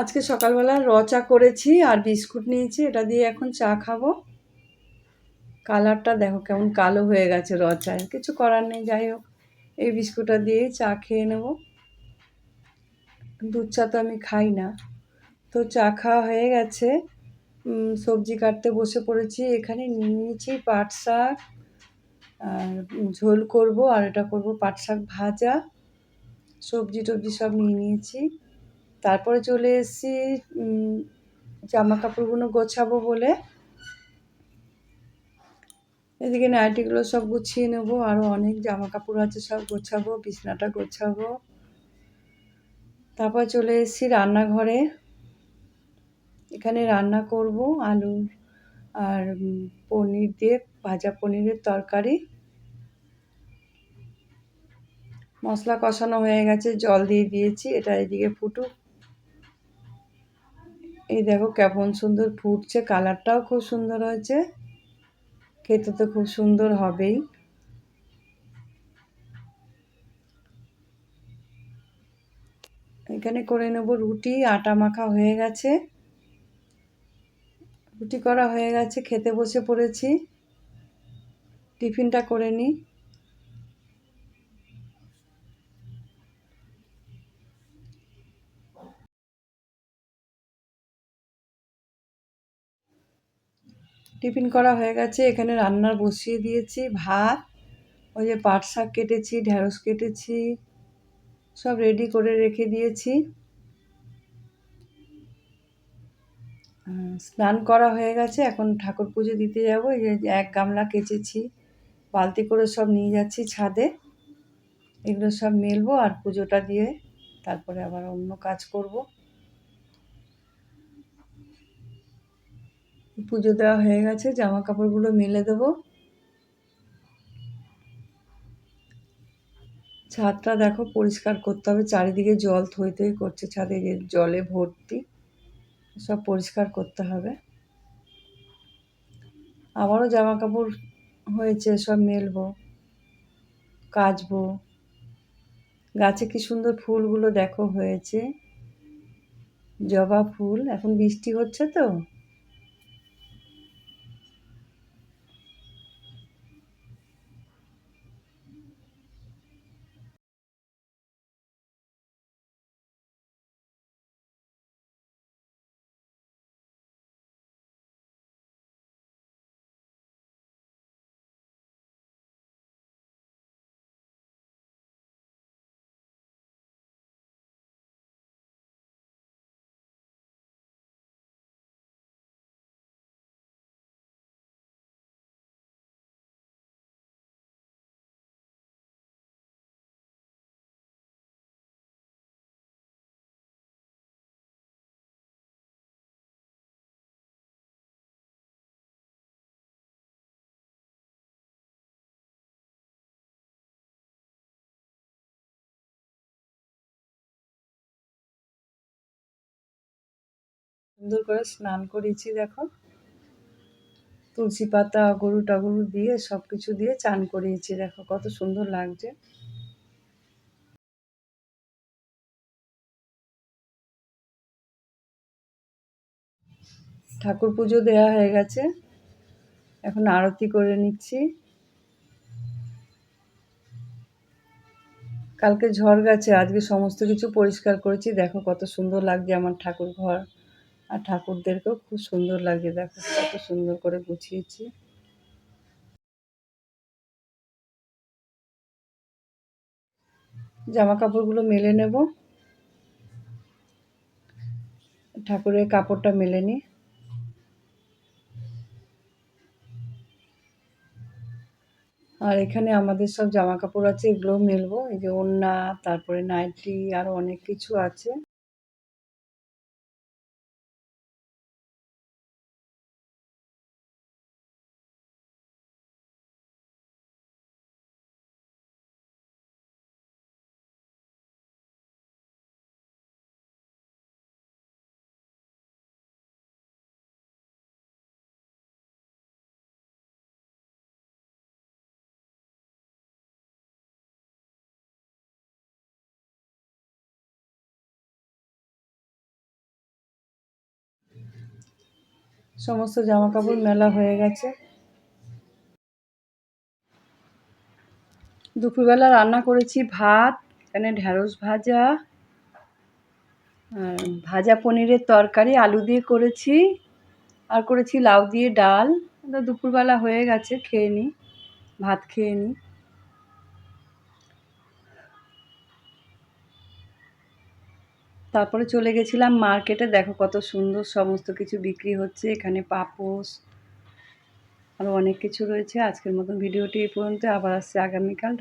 আজকে সকালবেলা র চা করেছি আর বিস্কুট নিয়েছি, এটা দিয়ে এখন চা খাব। কালারটা দেখো কেমন কালো হয়ে গেছে র কিছু করার নেই, যাই হোক। এই বিস্কুটটা দিয়েই চা খেয়ে নেব। দুধ চা তো আমি খাই না। তো চা খাওয়া হয়ে গেছে। সবজি কাটতে বসে পড়েছি, এখানে নিয়েছি পাট শাক, আর ঝোল করব, আর এটা করব পাট শাক ভাজা। সবজি টবজি সব নিয়ে নিয়েছি। তারপরে চলে এসেছি জামা কাপড়গুলো গোছাবো বলে। এদিকে নাইটিগুলো সব গুছিয়ে নেব আরও অনেক জামা কাপড় আছে সব গোছাবো, বিছনাটা গোছাবো। তারপর চলে এসেছি রান্নাঘরে। এখানে রান্না করব আলু আর পনির দিয়ে, ভাজা পনিরের তরকারি। মশলা কষানো হয়ে গেছে, জল দিয়ে দিয়েছি, এটা এদিকে ফুটুক। এই দেখো কেমন সুন্দর ফুটছে, কালারটাও খুব সুন্দর হয়েছে। খেতে তো খুব সুন্দর হবেই। এখানে করে নেব রুটি, আটা মাখা হয়ে গেছে। রুটি করা হয়ে গেছে, খেতে বসে পড়েছি। টিফিনটা করে নিই। টিফিন করা হয়ে গেছে। এখানে রান্নার বসিয়ে দিয়েছি, ভাত, ওই যে পাট শাক কেটেছি ঢ্যাঁড়স কেটেছি, সব রেডি করে রেখে দিয়েছি। স্নান করা হয়ে গেছে, এখন ঠাকুর পুজো দিতে যাব। এই যে এক গামলা কেচেছি, বালতি করে সব নিয়ে যাচ্ছি ছাদে। এগুলো সব মেলবো আর পুজোটা দিয়ে তারপরে আবার অন্য কাজ করব। পুজো দেওয়া হয়ে গেছে জামা কাপড়গুলো মেলে দেবো। ছাদটা দেখো পরিষ্কার করতে হবে, চারিদিকে জল থই থই করছে, ছাদে জলে ভর্তি, সব পরিষ্কার করতে হবে। আবারও জামা কাপড় হয়েছে, সব মেলবো, কাচবো। গাছে কি সুন্দর ফুলগুলো দেখো হয়েছে। জবা ফুল, এখন বৃষ্টি হচ্ছে তো? সুন্দর করে স্নান করেছি, দেখো। তুলসী পাতা, গরু টাগরু দিয়ে সব কিছু দিয়ে চান করিয়েছি দেখো কত সুন্দর লাগছে। ঠাকুর পুজো দেওয়া হয়ে গেছে, এখন আরতি করে নিচ্ছি। কালকে ঝড় গেছে, আজকে সমস্ত কিছু পরিষ্কার করেছি, দেখো কত সুন্দর লাগছে আমার ঠাকুর ঘর। আর ঠাকুরদেরকেও খুব সুন্দর লাগে দেখো কত সুন্দর করে গুছিয়েছি। জামা কাপড়গুলো মেলে নেব। ঠাকুরের কাপড়টা মেলে নি আর এখানে আমাদের সব জামা কাপড় আছে, এগুলোও মেলবো। এই যে ওড়না, তারপরে নাইটি আরও অনেক কিছু আছে। সমস্ত জামা কাপড় মেলা হয়ে গেছে। দুপুরবেলা রান্না করেছি ভাত, এখানে ঢ্যাঁড়স ভাজা ভাজা পনিরের তরকারি, আলু দিয়ে করেছি, আর করেছি লাউ দিয়ে ডাল। দুপুরবেলা হয়ে গেছে, খেয়ে নিই ভাত খেয়ে নিই তারপরে চলে গেছিলাম মার্কেটে। দেখো কত সুন্দর সমস্ত কিছু বিক্রি হচ্ছে। এখানে পাপোস আরও অনেক কিছু রয়েছে। আজকের মতন ভিডিওটি এই পর্যন্ত আবার আসছে আগামীকাল।